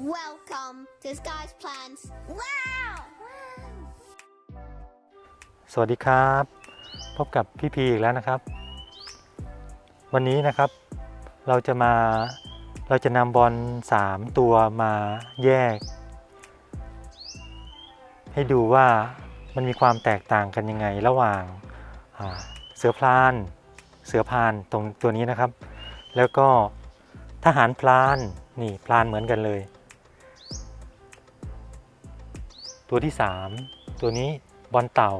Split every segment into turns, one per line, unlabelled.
Welcome to Sky's Plans. Wow!
สวัสดีครับ พบกับพี่พีอีกแล้วนะครับ วันนี้นะครับ เราจะมาเราจะนำบอล3 ตัวมาแยก ให้ดูว่ามันมีความแตกต่างกันยังไงระหว่างาเสือพลาน เสือพานตรงตัวนี้นะครับ แล้วก็ทหารพลานนี่พลานเหมือนกันเลย ตัวที่ 3 ตัวนี้บอลเต่า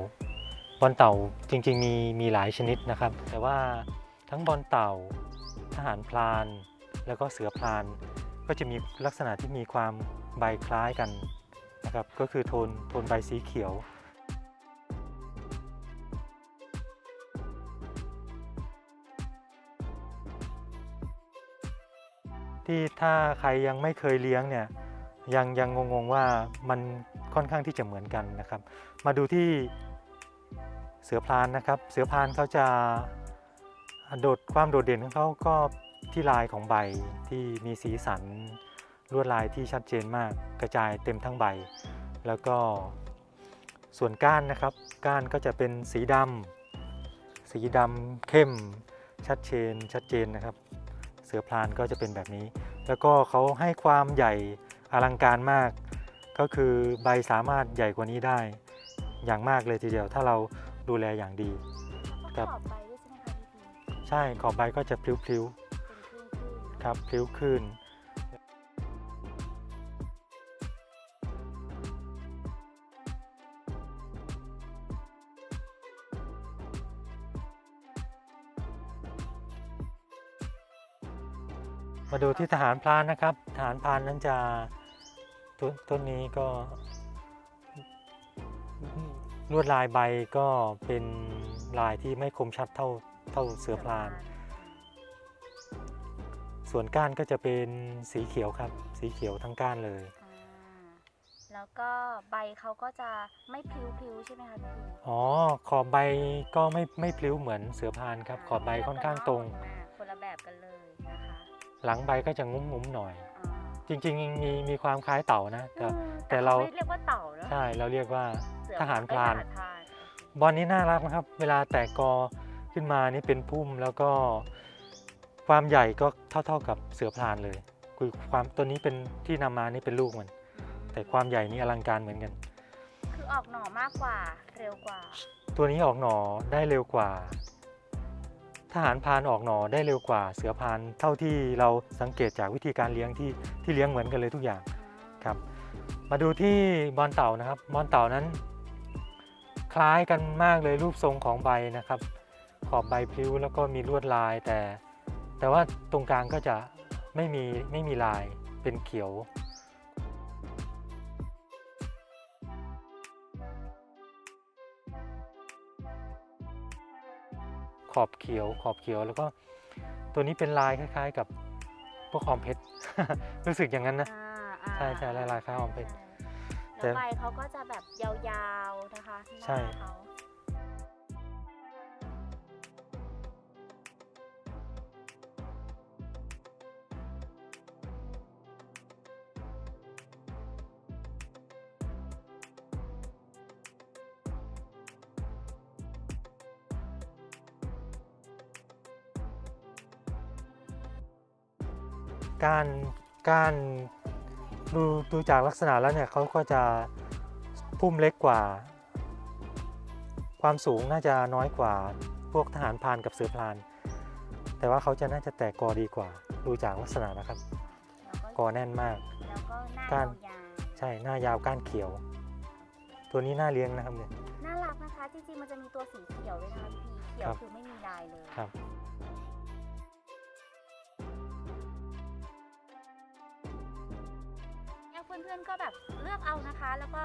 บอลเต่าจริงๆมีมีหลายชนิดนะครับ แต่ว่าทั้งบอลเต่า ทหารพลาน แล้วก็เสือพลาน ก็จะมีลักษณะที่มีความใบคล้ายกันนะครับ ก็คือโทนโทนใบสีเขียวที่ถ้าใครยังไม่เคยเลี้ยงเนี่ยยังยังงงๆว่ามัน ค่อนข้างที่จะเหมือนกันนะครับ มาดูที่เสือพลานนะครับ เสือพลานเขาจะโดดความโดดเด่นของเขาก็ที่ลายของใบที่มีสีสันลวดลายที่ชัดเจนมากกระจายเต็มทั้งใบ แล้วก็ส่วนก้านนะครับ ก้านก็จะเป็นสีดำสีดำเข้มชัดเจนชัดเจนนะครับ เสือพลานก็จะเป็นแบบนี้ แล้วก็เขาให้ความใหญ่อลังการมาก ก็คือใบสามารถใหญ่กว่านี้ได้ อย่างมากเลยทีเดียวถ้าเราดูแลอย่างดี
ก็
ครับ
ขอบไปด้วยใช่ไหมคะพี่พี
ใช่ขอบใบก็จะพลิ้ว
เป็นคลื่นๆ
ๆครับพลิ้วขึ้น มาดูที่ทหารพรานนะครับ ทหารพรานนั้นจะ ต้นต้นนี้ก็ลวดลายใบก็เป็นลายที่ไม่คมชัดเท่าเท่าเสือพลาน ส่วนก้านก็จะเป็นสีเขียวครับ สีเขียวทั้งก้านเลย
อ่าแล้วก็ใบเขาก็จะไม่พลิ้วๆใช่ไหมคะพี่พี
อ๋อ ขอบใบก็ไม่ไม่พลิ้วเหมือนเสือพรานครับ ขอบใบค่อนข้างตรง
อ่าคนละแบบกันเลยนะคะ
หลังใบก็จะงุ้มงุ้มๆหน่อย
อ่า
จริงๆ มีมีความคล้ายเต่านะแต่
อืม
แต่เรา
ไม่เรียกว่าเต่าเนอะ
ใช่เราเรียกว่า
เสือ
ทหารพราน
เอ้ยทหารพราน
บอลนี้น่ารักนะครับ เวลาแตกกอขึ้นมานี่เป็นพุ่มแล้วก็ความใหญ่ก็เท่าๆกับเสือพรานเลยคือความตัวนี้เป็นที่นำมานี่เป็นลูกมัน
อืม
แต่ความใหญ่นี่อลังการเหมือนกัน
คือออกหน่อมากกว่าเร็วกว่า
ตัวนี้ออกหน่อได้เร็วกว่า ทหารพานออกหน่อได้เร็วกว่าเสือพานเท่าที่เราสังเกตจากวิธีการเลี้ยงที่ที่เลี้ยงเหมือนกันเลยทุกอย่างครับ มาดูที่บอลเต่านะครับบอลเต่านั้น คล้ายกันมากเลยรูปทรงของใบนะครับ ขอบใบพลิ้วแล้วก็มีลวดลายแต่ แต่ว่าตรงกลางก็จะไม่มีไม่มีลายเป็นเขียว ขอบเขียวขอบเขียวแล้วก็ตัวนี้เป็นลายคล้ายๆ กับพวกออมเพชร รู้สึกอย่างนั้นนะ
อ่า
ใช่ใช่ลายๆคล้ายออมเพชร
ใช่แล้วใบเขาก็จะแบบยาวๆนะคะที่ห
ใช่
น้าเขา
การการดูดูจากลักษณะแล้วเนี่ยเขาก็จะพุ่มเล็กกว่า ความสูงน่าจะน้อยกว่าพวกทหารพรานกับเสือพราน แต่ว่าเขาจะน่าจะแตกกอดีกว่า ดูจากลักษณะนะครับ
แล้ว
กอแน่นมาก
แล้วก็หน้า
ก้าน
ยาว
ใช่หน้ายาวก้านเขียว ตัวนี้น่าเลี้ยงนะครับเนี่ย
ๆน่ารักนะคะ จริงๆ มันจะมีตัวสีเขียวด้วยนะคะพี่เขีย
ควรับ
คือไม่มีลายเลย
ครับ
พื่อนๆก็แบบเลือกเอานะคะ แล้วก็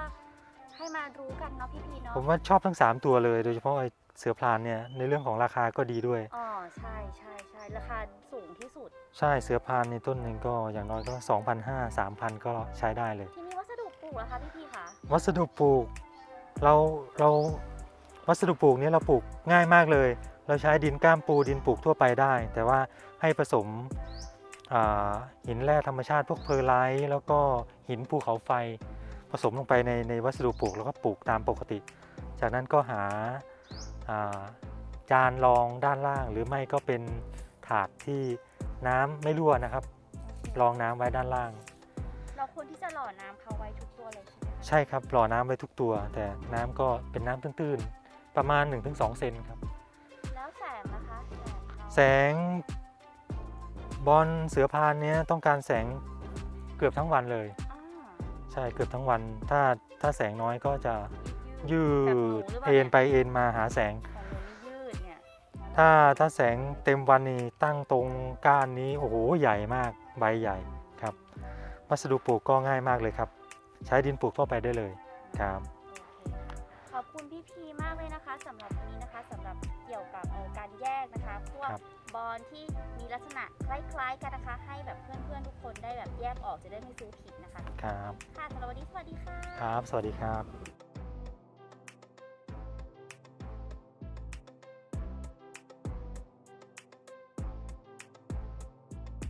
ให้มารู้กันเนาะพี่พีเนาะ
ผมว่าชอบทั้ง 3 ตัวเลย โดยเฉพาะไอ้เสือพรานเนี่ยในเรื่องของราคาก็ดีด้วย
อ๋อใช่ใช่ใช่ราคาสูงที่สุด
ใช่เสือพรานในต้นหนึ่งก็อย่างน้อยก็ 2,500 3,000 ก็ใช้ได้เลย
ที่นี่วัสดุปลูกเหรอคะพี่พีคะ
วัสดุปลูกเราเราวัสดุปลูกนี้เราปลูกง่ายมากเลย เราใช้ดินก้ามปูดินปลูกทั่วไปได้ แต่ว่าให้ผสมอ่า หินแร่ธรรมชาติพวกเพอร์ไลท์แล้วก็หินภูเขาไฟผสมลงไปในในวัสดุปลูกแล้วก็ปลูกตามปกติ จากนั้นก็หาอ่าจานรองด้านล่าง หรือไม่ก็เป็นถาดที่น้ำไม่รั่วนะครับ รองน้ำไว้ด้านล่าง
เราควรที่จะหล่อน้ำเขาไว้ทุกตัวเลยใช่ไหมคะ
ใช่ครับหล่อน้ำไว้ทุกตัว แต่น้ำก็เป็นน้ำตื้นๆประมาณ 1-2 เซนครับ
แล้วแสงนะคะแสงเขา
แสง บอลเสือพานเนี้ยต้องการแสงเกือบทั้งวันเลย
อ่า
ใช่เกือบทั้งวัน ถ้าถ้าแสงน้อยก็จะยื
แบบหนู
ด
หรือเปล่า
เอ็น
ย
ไปเอ็นมาหาแสง
ของหนูนี่ยืดเนี่ย
ถ้าถ้าแสงเต็มวันนี่ตั้งตรงก้านนี้โอ้โหใหญ่มากใบใหญ่ครับ วัสดุปลูกก็ง่ายมากเลยครับ ใช้ดินปลูกทั่วไปได้เลยครับ
โอเคขอบคุณพี่พีมากเลยนะคะสำหรับวันนี้นะคะสำหรับเกี่ยวกับเอ่อการแยกนะคะ พวก
ครับ
บอลที่มีลักษณะคล้ายๆกันนะคะ ให้แบบเพื่อนๆทุกคนได้แบบแยกออกจะได้ไม่ซื้อผิดนะคะ
ครับ
ค่ะสำหรับวันนี้สวัสดีค่ะ
ครับ สวัสดีครับ